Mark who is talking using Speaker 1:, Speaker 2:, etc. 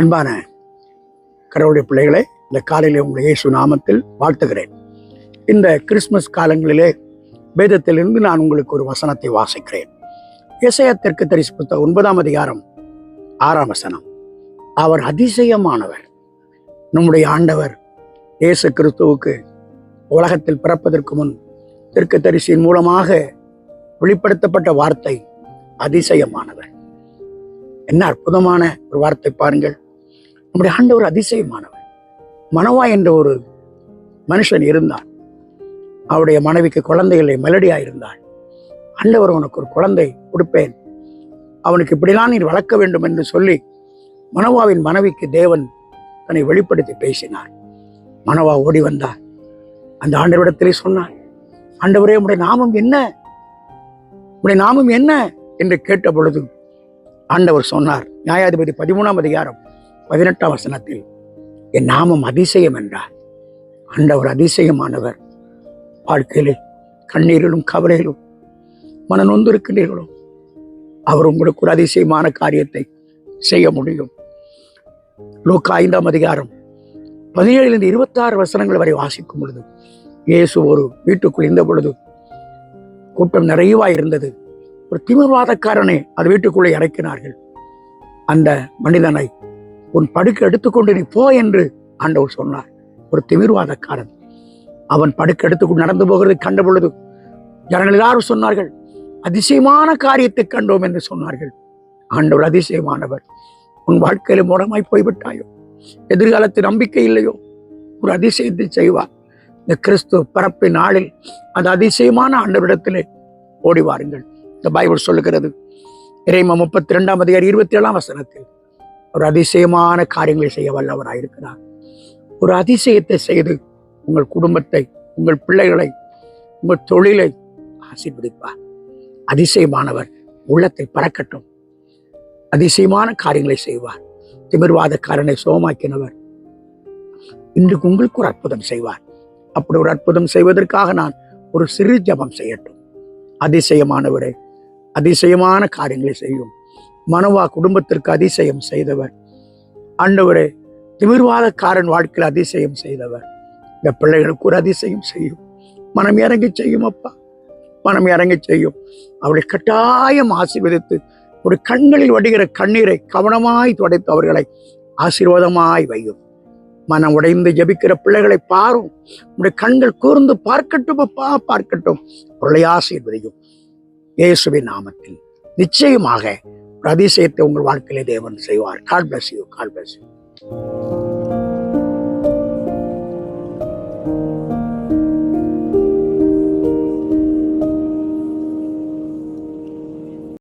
Speaker 1: அன்பான கடவுளுடைய பிள்ளைகளை இந்த காலையிலே உங்களை இயேசு நாமத்தில் வாழ்த்துகிறேன். இந்த கிறிஸ்மஸ் காலங்களிலே வேதத்திலிருந்து நான் உங்களுக்கு ஒரு வசனத்தை வாசிக்கிறேன். இசையத்திற்கு தெற்கு தரிசி புத்தகம் ஒன்பதாம் அதிகாரம் ஆறாம் வசனம். அவர் அதிசயமானவர் நம்முடைய ஆண்டவர் இயேசு கிறிஸ்துவுக்கு உலகத்தில் பிறப்பதற்கு முன் தெற்கு தரிசியின் மூலமாக வெளிப்படுத்தப்பட்ட வார்த்தை அதிசயமானவர். என்ன அற்புதமான ஒரு வார்த்தை பாருங்கள். நம்முடைய ஆண்டவர் அதிசயமானவர். மனவா என்ற ஒரு மனுஷன் இருந்தான். அவருடைய மனைவிக்கு குழந்தைகளை மெலடியா இருந்தாள் ஆண்டவர் உனக்கு ஒரு குழந்தை கொடுப்பேன். அவனுக்கு இப்படிலாம் நீர் வளர்க்க வேண்டும் என்று சொல்லி மனவாவின் மனைவிக்கு தேவன் தன்னை வெளிப்படுத்தி பேசினார். மனவா ஓடி வந்தார். அந்த ஆண்டவரிடத்திலே சொன்னார் ஆண்டவரே உடைய நாமம் என்ன? உடைய நாமம் என்ன? என்று கேட்ட பொழுது ஆண்டவர் சொன்னார் நியாயாதிபதி பதிமூணாம் அதிகாரம் பதினெட்டாம் வசனத்தில் என் நாமம் அதிசயம் என்றார். ஆண்டவர் அதிசயமானவர். வாழ்க்கையிலே கண்ணீரிலும் கவலையிலும் மன நொந்து இருக்கின்றீர்களோ அவர் உங்களுக்கு ஒரு அதிசயமான காரியத்தை செய்ய முடியும். லோக்கா ஐந்தாம் அதிகாரம் பதினேழுலேருந்து இருபத்தாறு வசனங்கள் வரை வாசிக்கும் பொழுது இயேசு ஒரு வீட்டுக்குள் இருந்த பொழுது கூட்டம் நிறைவா இருந்தது. ஒரு திமிர்வாதக்காரனை அது வீட்டுக்குள்ளே இறக்கினார்கள். அந்த மனிதனை உன் படுக்கை எடுத்துக்கொண்டு நீ போ என்று ஆண்டவர் சொன்னார். ஒரு திமிர்வாதக்காரன். அவன் படுக்கை எடுத்துக்கொண்டு நடந்து போகிறதை கண்ட பொழுது ஜனங்கள் எல்லாரும் சொன்னார்கள் அதிசயமான காரியத்தை கண்டோம் என்று சொன்னார்கள். ஆண்டவர் அதிசயமானவர். உன் வாழ்க்கையில மூடமாய் போய்விட்டாயோ? எதிர்காலத்தில் நம்பிக்கை இல்லையோ? ஒரு அதிசயத்தை செய்வார். இந்த கிறிஸ்து பரப்பின் நாளில் அந்த அதிசயமான ஆண்டவரிடத்திலே ஓடி வாருங்கள். இந்த பைபிள் சொல்லுகிறது இறைம முப்பத்தி ரெண்டாம் அதிகாரி இருபத்தி ஏழாம் வசனத்தில் ஒரு அதிசயமான காரியங்களை செய்ய வல்லவராயிருக்கிறார் ஒரு அதிசயத்தை செய்து உங்கள் குடும்பத்தை உங்கள் பிள்ளைகளை உங்கள் தொழிலை ஆசீர்வதிப்பார். அதிசயமானவர் உள்ளத்தை பறக்கட்டும். அதிசயமான காரியங்களை செய்வார். திமிர்வாதக்காரனை சோமாக்கினவர் இன்றைக்கு உங்களுக்கு ஒரு அற்புதம் செய்வார். அப்படி ஒரு அற்புதம் செய்வதற்காக நான் ஒரு சிறு ஜபம் செய்யட்டும். அதிசயமானவரே அதிசயமான காரியங்களை செய்யும். மனவா குடும்பத்திற்கு அதிசயம் செய்தவர். ஆண்டவரே திமிர்வாதக்காரன் வாழ்க்கையில் அதிசயம் செய்தவர். இந்த பிள்ளைகளுக்கு ஒரு அதிசயம் செய்யும். மனம் இறங்கி செய்யும் அப்பா. மனம் இறங்கி செய்யும். அவளை கட்டாயம் ஆசீர்வதித்து ஒரு கண்களில் வடிகிற கண்ணீரை கவனமாய் துடைத்து அவர்களை ஆசீர்வாதமாய் வையும். மனம் உடைந்து ஜபிக்கிற பிள்ளைகளை பாரும். உடைய கண்கள் கூர்ந்து பார்க்கட்டும் அப்பா பார்க்கட்டும். அவர்களை ஆசீர்வதியும். இயேசுவின் நாமத்தில். நிச்சயமாக அதிசயத்தை உங்கள் வாழ்க்கையிலே தேவன் செய்வார். God bless you God bless you